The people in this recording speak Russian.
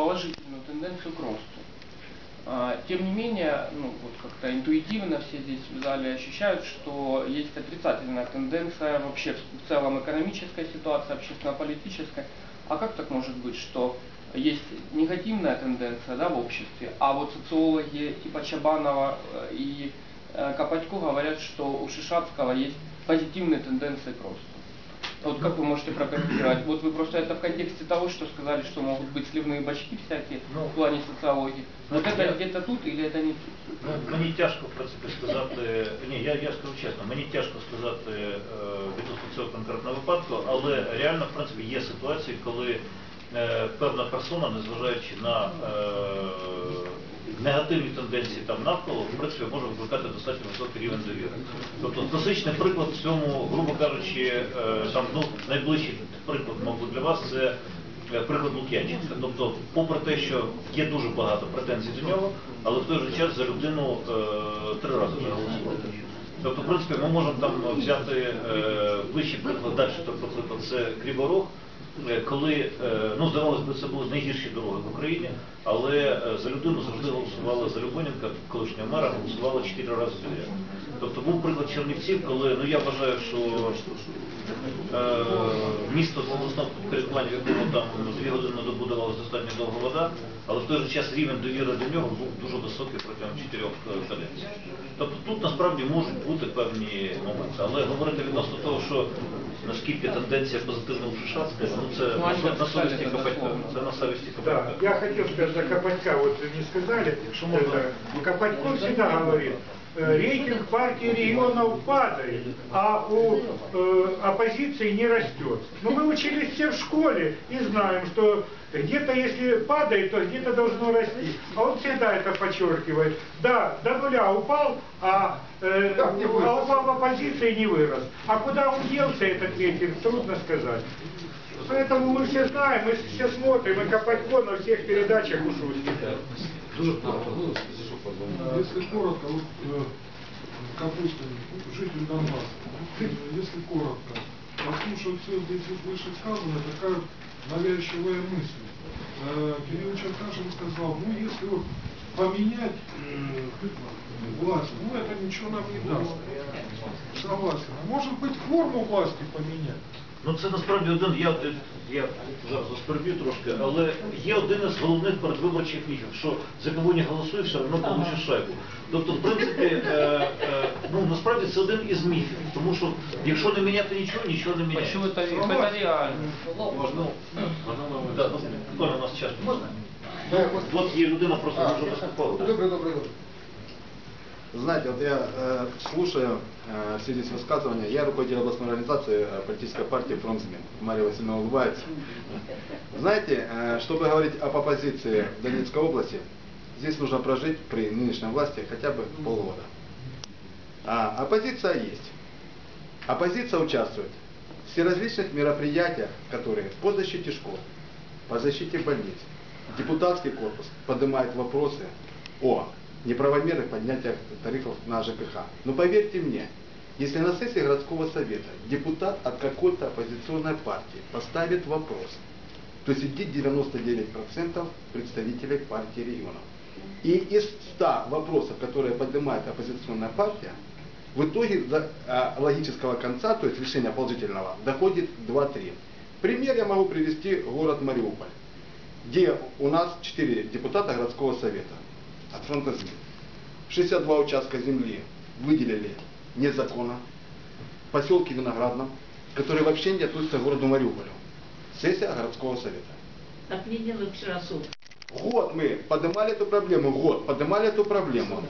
положительную тенденцию к росту. А, Тем не менее, ну, вот как-то интуитивно все здесь в зале ощущают, что есть отрицательная тенденция вообще в целом экономической ситуации, общественно-политической. А как так может быть, что есть негативная тенденция да, в обществе, а вот социологи типа Чабанова э, и э, Копатько говорят, что у Шишатского есть позитивные тенденции к росту. Вот как вы можете прокомментировать? Вот вы просто это в контексте того, что сказали, что могут быть сливные бачки всякие Ну, в плане социологии. Вот ну, это я- где-то тут или это не тут? Ну, мені тяжко в принципі сказати. Ні, я, я скажу чесно, мені тяжко сказати е, відносно цього конкретного випадку, але реально в принципі є ситуації, коли е, певна персона, незважаючи на е, негативні тенденції там навколо, в принципі може викликати достатньо високий рівень довіри. Тобто класичний приклад в цьому, грубо кажучи, е, там ну найближчий приклад, мабуть, для вас це. е, Приклад Лук'янченка. Тобто, попри те, що є дуже багато претензій до нього, але в той же час за людину е, три рази вже. Тобто, в принципі, ми можемо там взяти е, вищий приклад далі, тобто, приклад, це Криворог, е, коли, е, ну, здавалось би, це були найгірші дороги в Україні, але е, за людину завжди голосували за Любоненка, колишнього мера, голосували чотири рази. Тобто був приклад Чернівців, коли, ну я вважаю, що е, місто з обласного підпорядкування, в якому там дві години на добу давалась достатньо довга вода, але в той же час рівень довіри до нього був дуже високий протягом чотирьох е, каденцій. Тобто тут насправді можуть бути певні моменти, але говорити відносно того, що наскільки тенденція позитивна у Шишацька, ну це Ну, на, на совісті Копатька. Це на совісті Копатька. я хотел сказать за Копатька, вот не сказали, Что можно? это, Копатько всегда говорит, э, рейтинг партии регионов падает, а у э, оппозиции не растет. Но мы учились все в школе и знаем, что где-то если падает, то где-то должно расти. А он всегда это подчеркивает. Да, до нуля упал, а, э, а упал в оппозиции не вырос. А куда он делся, этот рейтинг, трудно сказать. Поэтому мы все знаем, мы все смотрим, и Копатько на всех передачах у Шустика. Если коротко, вот э, Капустин, житель Донбасса, э, если коротко, послушав все здесь вышесказанное, такая навязчивая мысль. Э, Кирилл Черкашин сказал, ну если вот поменять э, власть, ну это ничего нам не даст. Согласен. А Может быть форму власти поменять? Ну це насправді один, я, я зараз вас переб'ю трошки, але є один із головних передвиборчих міфів, що за кого не голосує, все одно получиш шайбу. Тобто, в принципі, е, е, ну насправді це один із міфів, тому що якщо не міняти нічого, нічого не міняється. Почему это, это реально? Можна? Да, ну, буквально у нас час. Можна? От є людина просто дуже виступала. Добрый, добрый, добрый. Знаете, вот я э, слушаю э, все здесь высказывания. Я руководитель областной организации э, политической партии «Фронтсмен». Мария Васильевна улыбается. Знаете, э, чтобы говорить об оппозиции в Донецкой области, здесь нужно прожить при нынешней власти хотя бы полгода. А оппозиция есть. Оппозиция участвует в всеразличных мероприятиях, которые по защите школ, по защите больниц. Депутатский корпус поднимает вопросы о неправомерных поднятиях тарифов на ЖКХ. Но поверьте мне, если на сессии городского совета депутат от какой-то оппозиционной партии поставит вопрос, то сидит 99% представителей партии регионов. И из 100 вопросов, которые поднимает оппозиционная партия, в итоге до а, логического конца, то есть решения положительного, доходит 2-3. Пример я могу привести город Мариуполь, где у нас 4 депутата городского совета от фронта ЗМИ. 62 участка земли выделили незаконно в поселке Виноградном, который вообще не относится к городу Мариуполю. Сессия городского совета. Отменили вчера суд. Год мы поднимали эту проблему, год поднимали эту проблему.